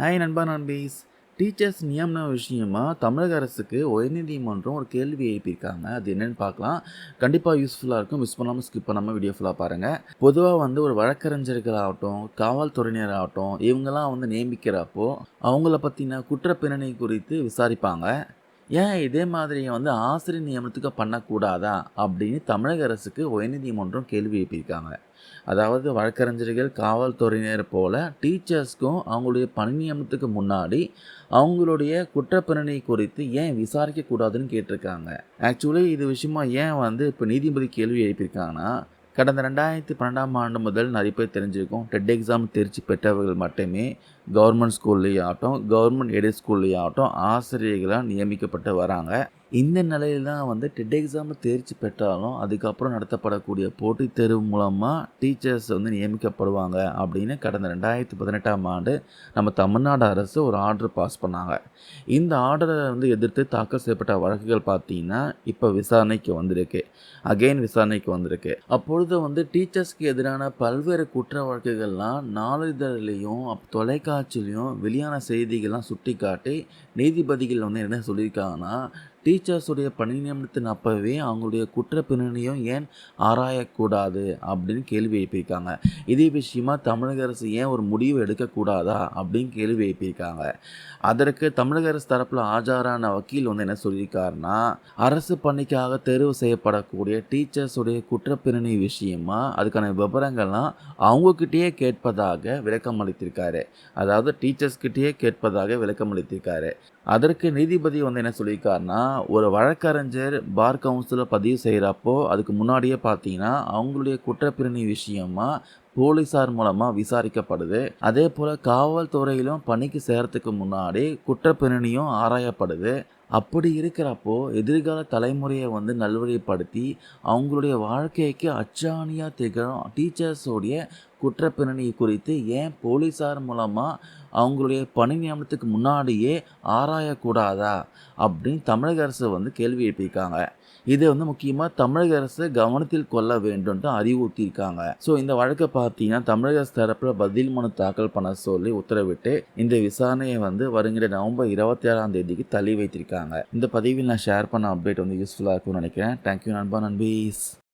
Hi நண்பா நண்பீஸ். Teachers நியமன விஷயமா தமிழக அரசுக்கு உயர்நீதிமன்றம் ஒரு கேள்வி எழுப்பியிருக்காங்க. அது என்னன்னு பார்க்கலாம். கண்டிப்பாக யூஸ்ஃபுல்லாக இருக்கும். மிஸ் பண்ணாமல் ஸ்கிப் பண்ணாமல் வீடியோ ஃபுல்லாக பாருங்கள் பொதுவாக வந்து ஒரு வழக்கறிஞர்கள் ஆகட்டும் காவல்துறையினர் ஆகட்டும் இவங்கெல்லாம் வந்து நியமிக்கிறப்போ அவங்கள பற்றின குற்றப்பின்னணி குறித்து விசாரிப்பாங்க. ஏன் இதே மாதிரியை வந்து ஆசிரியர் நியமனத்துக்கு பண்ணக்கூடாதா அப்படின்னு தமிழக அரசுக்கு உயர்நீதிமன்றம் கேள்வி எழுப்பியிருக்காங்க. அதாவது வழக்கறிஞர்கள் காவல்துறையினர் போல டீச்சர்ஸ்க்கும் அவங்களுடைய பணி நியமனத்துக்கு முன்னாடி அவங்களுடைய குற்றப்பிரணி குறித்து ஏன் விசாரிக்கக்கூடாதுன்னு கேட்டிருக்காங்க. ஆக்சுவலி இது விஷயமா ஏன் வந்து இப்போ நீதிபதி கேள்வி எழுப்பியிருக்காங்கன்னா கடந்த ரெண்டாயிரத்தி பன்னெண்டாம் ஆண்டு முதல் நிறைய பேர் தெரிஞ்சிருக்கோம். டெட் எக்ஸாம் தேர்ச்சி பெற்றவர்கள் மட்டுமே கவர்மெண்ட் ஸ்கூல்லேயே ஆகட்டும் கவர்மெண்ட் எய்டட் ஸ்கூல்லேயே ஆகட்டும் ஆசிரியர்களாக நியமிக்கப்பட்டு வராங்க. இந்த நிலையில் தான் வந்து டெட் எக்ஸாமில் தேர்ச்சி பெற்றாலும் அதுக்கப்புறம் நடத்தப்படக்கூடிய போட்டித் தேர்வு மூலமாக டீச்சர்ஸ் வந்து நியமிக்கப்படுவாங்க அப்படின்னு கடந்த ரெண்டாயிரத்தி பதினெட்டாம் ஆண்டு நம்ம தமிழ்நாடு அரசு ஒரு ஆர்டர் பாஸ் பண்ணாங்க. இந்த ஆர்டரை வந்து எதிர்த்து தாக்கல் செய்யப்பட்ட வழக்குகள் பார்த்தீங்கன்னா இப்போ விசாரணைக்கு வந்திருக்கு. அகெயின் விசாரணைக்கு வந்திருக்கு. அப்பொழுது வந்து டீச்சர்ஸ்க்கு எதிரான பல்வேறு குற்ற வழக்குகள்லாம் நாளிதழிலையும் தொலைக்காட்சியிலையும் வெளியான செய்திகள்லாம் சுட்டி காட்டி நீதிபதிகள் வந்து என்ன சொல்லியிருக்காங்கன்னா டீச்சர்ஸுடைய பணி நியமனத்தின் அப்பவே அவங்களுடைய குற்ற பின்னணியும் ஏன் ஆராயக்கூடாது அப்படின்னு கேள்வி எழுப்பியிருக்காங்க. இதே விஷயமா தமிழக அரசு ஏன் ஒரு முடிவு எடுக்கக்கூடாதா அப்படின்னு கேள்வி எழுப்பியிருக்காங்க. அதற்கு தமிழக அரசு தரப்பில் ஆஜரான வக்கீல் வந்து என்ன சொல்லியிருக்காருன்னா அரசு பணிக்காக தேர்வு செய்யப்படக்கூடிய டீச்சர்ஸுடைய குற்றப்பின்னணி விஷயமா அதுக்கான விவரங்கள்லாம் அவங்கக்கிட்டேயே கேட்பதாக விளக்கம் அளித்திருக்காரு அதாவது டீச்சர்ஸ்கிட்டேயே கேட்பதாக விளக்கம் அளித்திருக்காரு அதற்கு நீதிபதி வந்து என்ன சொல்லியிருக்காருன்னா ஒரு வழக்கறிஞர் பார் கவுன்சிலில் பதிவு செய்கிறப்போ அதுக்கு முன்னாடியே பார்த்தீங்கன்னா அவங்களுடைய குற்றப்பிரணி விஷயமா போலீஸார் மூலமாக விசாரிக்கப்படுது. அதே போல் காவல்துறையிலும் பணிக்கு சேரத்துக்கு முன்னாடி குற்றப்பிரணியும் ஆராயப்படுது. அப்படி இருக்கிறப்போ எதிர்கால தலைமுறையை வந்து நல்வழிப்படுத்தி அவங்களுடைய வாழ்க்கைக்கு அச்சாணியாக திகழும் டீச்சர்ஸோடைய குற்றப்பின்னணி குறித்து ஏன் போலீஸார் மூலமாக அவங்களுடைய பணி நியமனத்துக்கு முன்னாடியே ஆராயக்கூடாதா அப்படின்னு தமிழக அரசு வந்து கேள்வி எழுப்பியிருக்காங்க. இதை வந்து முக்கியமாக தமிழக அரசு கவனத்தில் கொள்ள வேண்டும்ட்டு அறிவுறுத்தியிருக்காங்க. ஸோ இந்த வழக்கை பார்த்தீங்கன்னா தமிழக அரசு தரப்பில் பதில் மனு தாக்கல் பண்ண சொல்லி உத்தரவிட்டு இந்த விசாரணையை வந்து வருகிற நவம்பர் இருபத்தி ஏழாம் தேதிக்கு தள்ளி வைத்திருக்காங்க. இந்த பதிவில் நான் ஷேர் பண்ண அப்டேட் வந்து யூஸ்ஃபுல்லாக இருக்கும்னு நினைக்கிறேன். தேங்க்யூ நண்பா நண்பீஸ்.